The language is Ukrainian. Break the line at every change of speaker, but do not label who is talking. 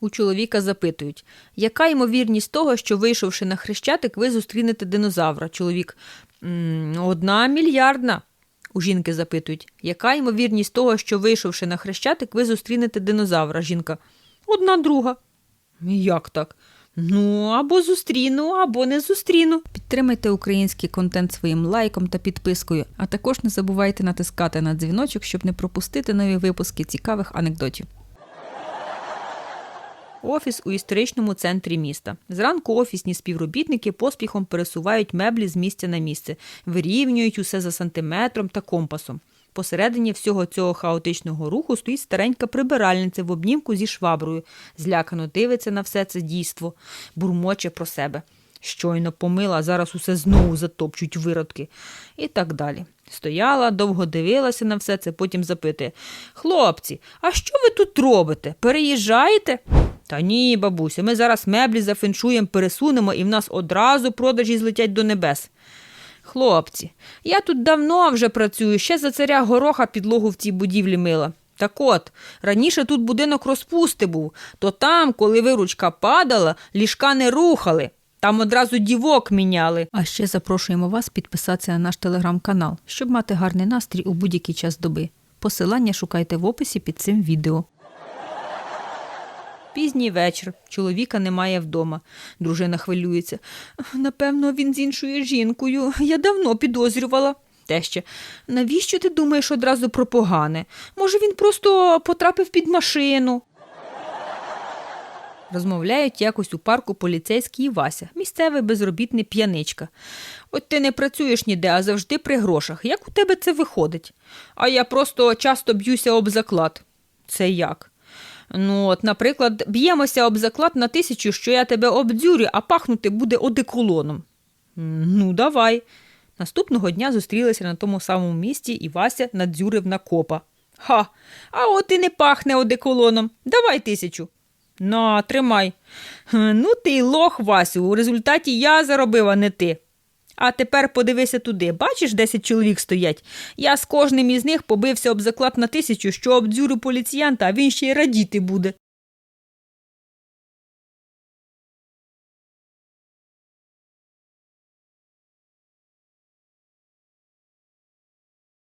У чоловіка запитують, яка ймовірність того, що вийшовши на хрещатик, ви зустрінете динозавра? Чоловік одна мільярдна. У жінки запитують, яка ймовірність того, що вийшовши на хрещатик, ви зустрінете динозавра? Жінка одна друга. Як так? Ну, або зустріну, або не зустріну. Підтримайте український контент своїм лайком та підпискою, а також не забувайте натискати на дзвіночок, щоб не пропустити нові випуски цікавих анекдотів. Офіс у історичному центрі міста. Зранку офісні співробітники поспіхом пересувають меблі з місця на місце, вирівнюють усе за сантиметром та компасом. Посередині всього цього хаотичного руху стоїть старенька прибиральниця в обнімку зі шваброю, злякано дивиться на все це дійство, бурмоче про себе. Щойно помила, зараз усе знову затопчуть виродки. І так далі. Стояла, довго дивилася на все це, потім запитує: Хлопці, а що ви тут робите? Переїжджаєте? Та ні, бабуся, ми зараз меблі зафеншуємо, пересунемо, і в нас одразу продажі злетять до небес. Хлопці, я тут давно вже працюю, ще за царя гороха підлогу в цій будівлі мила. Так от, раніше тут будинок розпусти був, то там, коли виручка падала, ліжка не рухали. Там одразу дівок міняли. А ще запрошуємо вас підписатися на наш телеграм-канал, щоб мати гарний настрій у будь-який час доби. Посилання шукайте в описі під цим відео. Пізній вечір. Чоловіка немає вдома. Дружина хвилюється. Напевно, він з іншою жінкою. Я давно підозрювала. Теще, навіщо ти думаєш одразу про погане? Може, він просто потрапив під машину. Розмовляють якось у парку поліцейський і Вася, місцевий безробітний п'яничка. От ти не працюєш ніде, а завжди при грошах. Як у тебе це виходить? А я просто часто б'юся об заклад. Це як? Ну, от, наприклад, б'ємося об заклад на тисячу, що я тебе обдзюрю, а пахнути буде одеколоном. Ну, давай. Наступного дня зустрілися на тому самому місці, і Вася надзюрив на копа. Ха, а от і не пахне одеколоном. Давай тисячу. На, тримай. Ну, ти й лох, Васю, у результаті я заробив, а не ти. А тепер подивися туди. Бачиш, 10 чоловік стоять. Я з кожним із них побився об заклад на тисячу, що обдзюрю поліціянта, а він ще й радіти буде.